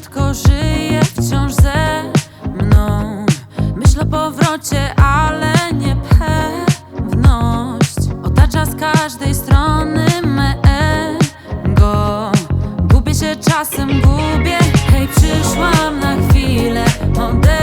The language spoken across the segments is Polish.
prędko żyje wciąż ze mną. Myślę o powrocie, ale niepewność Otacza z każdej strony me ego. Gubię się czasem, gubię. Hej, przyszłam na chwilę, odejdę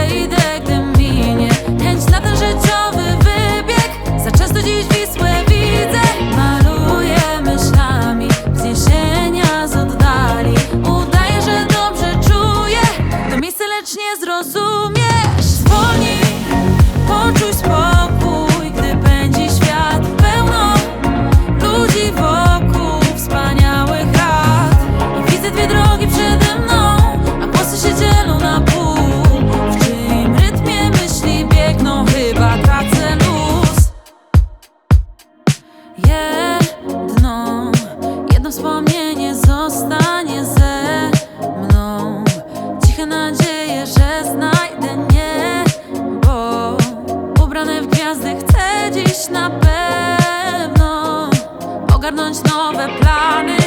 drogi przede mną, a głosy się dzielą na pół. W tym rytmie myśli biegną, chyba tracę luz. Jedno, jedno wspomnienie zostanie ze mną. Ciche nadzieje, że znajdę nie, bo ubrane w gwiazdy chcę dziś na pewno ogarnąć nowe plany.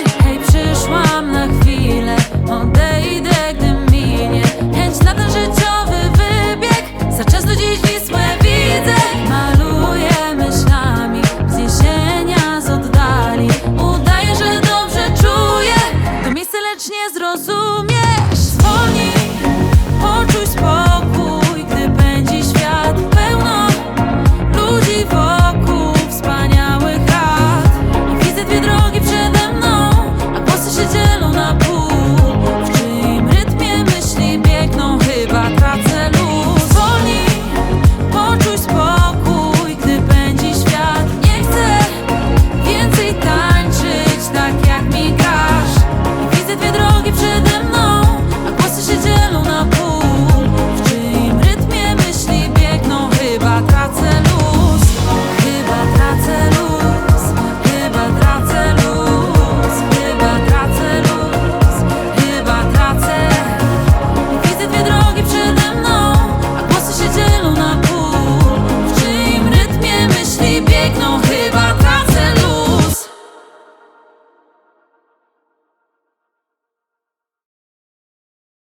to the moon.